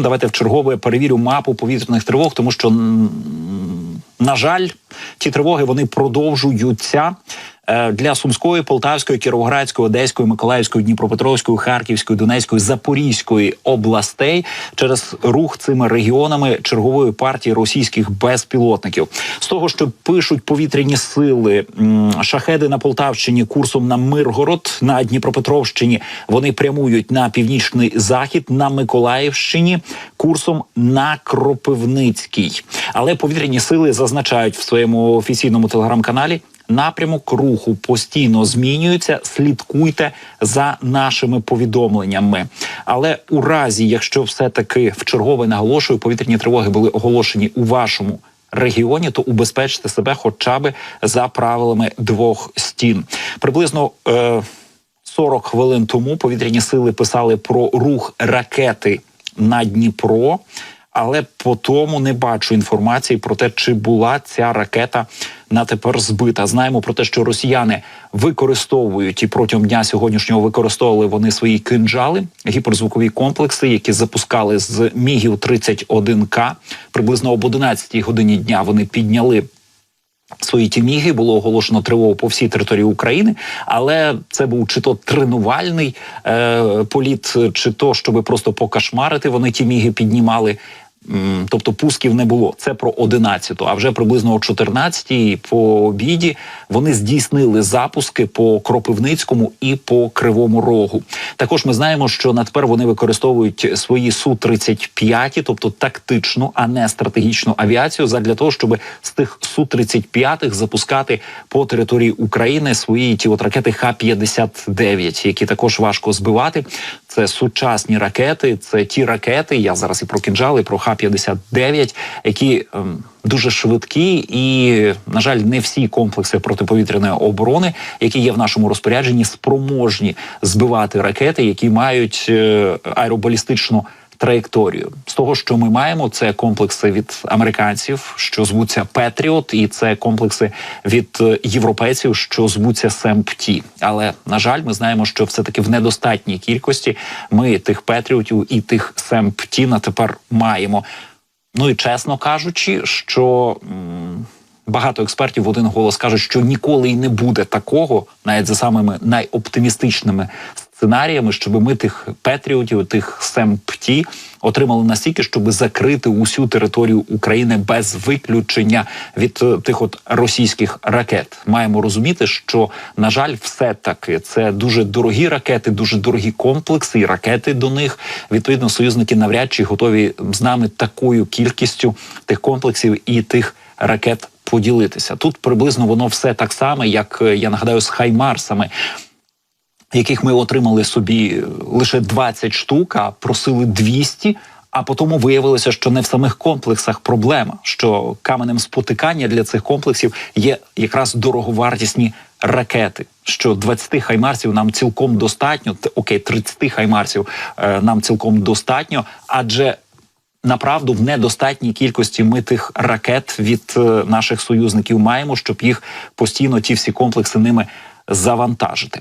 Давайте в чергове перевірю мапу повітряних тривог, тому що на жаль, ті тривоги вони продовжуються. Е, Для Сумської, Полтавської, Кіровоградської, Одеської, Миколаївської, Дніпропетровської, Харківської, Донецької, Запорізької областей через рух цими регіонами чергової партії російських безпілотників. З того, що пишуть повітряні сили, шахеди на Полтавщині курсом на Миргород, на Дніпропетровщині вони прямують на північний захід, на Миколаївщині курсом на Кропивницький. Але повітряні сили зазначають в своєму офіційному телеграм-каналі. Напрямок руху постійно змінюється. Слідкуйте за нашими повідомленнями. Але у разі, якщо все таки в чергове наголошую, повітряні тривоги були оголошені у вашому регіоні, то убезпечте себе, хоча би за правилами двох стін. Приблизно. Е- 40 хвилин тому повітряні сили писали про рух ракети на Дніпро, але по тому не бачу інформації про те, чи була ця ракета на тепер збита. Знаємо про те, що росіяни використовують і протягом дня сьогоднішнього використовували вони свої кинджали, гіперзвукові комплекси, які запускали з мігів 31К. Приблизно об 11 годині дня вони підняли свої тіміги було оголошено тривогу по всій території України, але це був чи то тренувальний е, політ, чи то щоб просто покашмарити. Вони тіміги піднімали. Тобто пусків не було. Це про 11-ту. А вже приблизно о 14-й по обіді вони здійснили запуски по Кропивницькому і по Кривому Рогу. Також ми знаємо, що на тепер вони використовують свої су 35 тобто тактичну, а не стратегічну авіацію, задля того, щоб з тих су 35 запускати по території України свої ті от ракети Х-59, які також важко збивати. Це сучасні ракети, це ті ракети. Я зараз і про кінжали, і про Х-59, які ем, дуже швидкі, і на жаль, не всі комплекси протиповітряної оборони, які є в нашому розпорядженні, спроможні збивати ракети, які мають е, аеробалістичну траєкторію. З того, що ми маємо, це комплекси від американців, що звуться Петріот, і це комплекси від е, європейців, що звуться СЕМПТі. Але на жаль, ми знаємо, що все таки в недостатній кількості ми тих Петріотів і тих СЕМПТі на тепер маємо. Ну і чесно кажучи, що. м, Багато експертів в один голос кажуть, що ніколи й не буде такого, навіть за самими найоптимістичними сценаріями, щоб ми тих петріотів, тих семпті отримали настільки, щоб закрити усю територію України без виключення від е, тих от російських ракет. Маємо розуміти, що на жаль, все таки це дуже дорогі ракети, дуже дорогі комплекси і ракети до них. Відповідно, союзники навряд чи готові з нами такою кількістю тих комплексів і тих ракет поділитися. Тут приблизно воно все так само, як е, я нагадаю, з Хаймарсами. Яких ми отримали собі лише 20 штук, а просили 200, а потім виявилося, що не в самих комплексах проблема, що каменем спотикання для цих комплексів є якраз дороговартісні ракети. Що 20 хаймарсів нам цілком достатньо, окей, 30 хаймарсів е, нам цілком достатньо, адже Направду в недостатній кількості ми тих ракет від е, наших союзників маємо, щоб їх постійно ті всі комплекси ними завантажити.